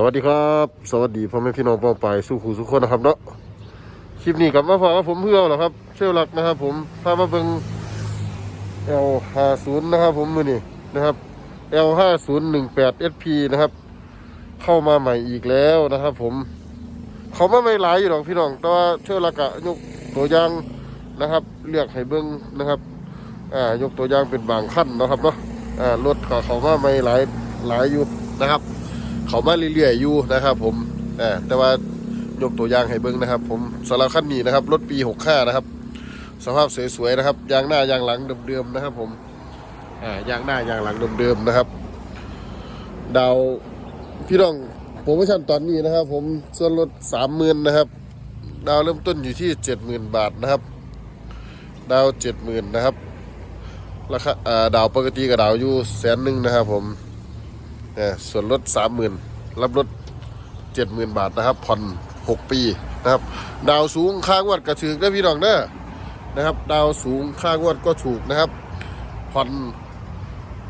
สวัสดีครับ สวัสดีพ่อแม่พี่น้องป้องไปสู่ขู่สุขคนนะครับเนาะคลิปนี้กลับมาฝากผมเพื่อเหรอครับเชี่ยวหลักนะครับ ผมพามาเบิง L 5 0นะครับ ผมมือนี่นะครับ L 5 0 1 8 SP นะครับ เข้ามาใหม่อีกแล้วนะครับ ผม เขามาไม่หลายอยู่หรอกพี่น้อง แต่ว่าเชี่ยวหลักอะยกตัวยางนะครับเลือกให้เบิ่งนะครับอ่ายกตัวยางเป็นบางขั้นนะครับเนาะอ่ารถเขาเขามาไม่หลายหลายอยู่นะครับ เขามาเรื่อยๆอยู่นะครับ ผมอ่าแต่ว่ายกตัวอย่างให้เบิ่งนะครับ ผมสำหรับคันนี้นะครับรถปี 65 นะครับ สภาพสวยๆนะครับยางหน้ายางหลังเดิมๆนะครับ ผมอ่ายางหน้ายางหลังเดิมๆนะครับ ดาวพี่น้องโปรโมชั่นตอนนี้นะครับ ผมส่วนลด30,000นะครับ ดาวเริ่มต้นอยู่ที่70,000บาทนะครับ ดาว70,000นะครับราคาดาวปกติกับดาวอยู่แสนหนึ่งนะครับ ผม ส่วนลดสามหมื่นรับรถเจ็ดหมื่นบาทนะครับผ่อนหกปีนะครับ ดาวสูงค่างวดกระถือได้พี่น้องเด้อนะครับ ดาวสูงค่างวดก็ถูกนะครับผ่อน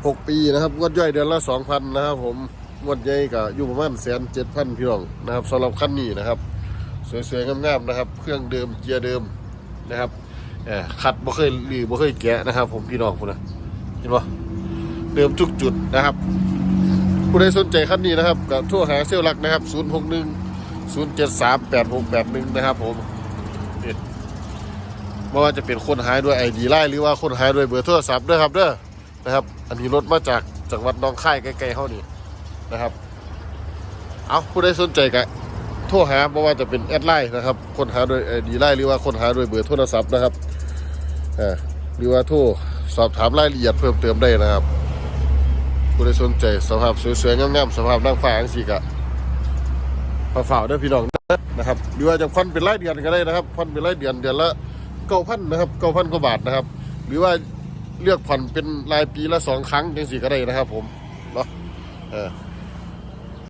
หกปีนะครับงวดย่อยเดือนละสองพันนะครับ ผมงวดใหญ่ก็อยู่ประมาณแสนเจ็ดพันพี่น้องนะครับสำหรับคันนี้นะครับ สวยๆงามๆนะครับ เครื่องเดิมเกียร์เดิมนะครับเออขัดบ่เคยหรือบ่เคยแกะนะครับ ผมพี่น้องคุณนะเห็นปะเดิมทุกจุดนะครับ ผู้ใดสนใจคันนี้นะครับก็โทรหาเซลล์หลักนะครับ 061 073 8681 นะครับผมไม่ว่าจะเป็นคนหายด้วยไอดีไลน์หรือว่าคนหายด้วยเบอร์โทรศัพท์ด้วยครับเด้อนะครับ อันนี้รถมาจากจังหวัดน้องค่ายใกล้ๆเฮานี่นะครับ เอาผู้ใดสนใจก็โทรหาไม่ว่าจะเป็นแอดไลน์นะครับ คนหาด้วยไอดีไลน์หรือว่าคนหาด้วยเบอร์โทรศัพท์นะครับหรือว่าโทรสอบถามรายละเอียดเพิ่มเติมได้นะครับ ผู้ใดสนใจสภาพสวยๆงามๆสภาพนั่งฟ้าอังสีกะฝาฝ่าเด้อพี่น้องนะครับหรือว่าจะพันเป็นรายเดือนก็ได้นะครับพันเป็นรายเดือนเดือนละเก้าพันนะครับเก้าพันกว่าบาทนะครับ หรือว่าเลือกผ่อนเป็นรายปีละสองครั้งจังสี่ก็ได้นะครับ ผมเนาะเออ